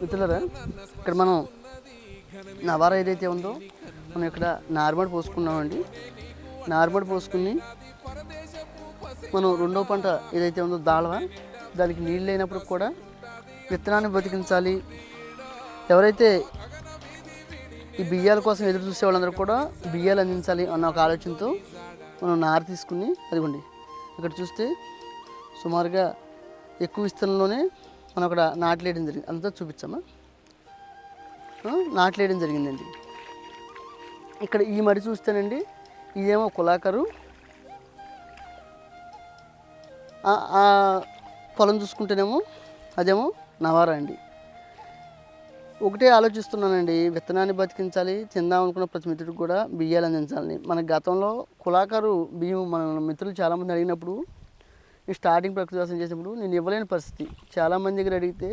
మిత్రులరా ఇక్కడ మనం నవార ఏదైతే ఉందో మనం ఇక్కడ నార్మల్ పోసుకున్నామండి. నార్మల్ పోసుకుని మనం రెండో పంట ఏదైతే ఉందో దాళవ దానికి నీళ్ళు లేనప్పుడు కూడా విత్తనాన్ని బతికించాలి. ఎవరైతే ఈ బియ్యాల కోసం ఎదురు చూసే వాళ్ళందరూ కూడా బియ్యాలు అందించాలి అన్న ఒక ఆలోచనతో మనం నార తీసుకుని అదిగోండి ఇక్కడ చూస్తే సుమారుగా ఎక్కువ విస్తీర్ణంలోనే మనం అక్కడ నాట్లేయడం జరిగింది. అంతా చూపించామా నాట్లేయడం జరిగిందండి. ఇక్కడ ఈ మడి చూస్తేనండి ఇదేమో కులాకరు. ఆ- పొలం చూసుకుంటేనేమో అదేమో నవారా అండి. ఒకటే ఆలోచిస్తున్నానండి విత్తనాన్ని బతికించాలి తిందాం అనుకున్న ప్రతి మిత్రుడికి కూడా బియ్యాలు అందించాలని. మన గతంలో కులాకారు బియ్యం మన మిత్రులు చాలామంది అడిగినప్పుడు నేను స్టార్టింగ్ ప్రకృతి వ్యవసాయం చేసినప్పుడు నేను ఇవ్వలేని పరిస్థితి. చాలామంది దగ్గర అడిగితే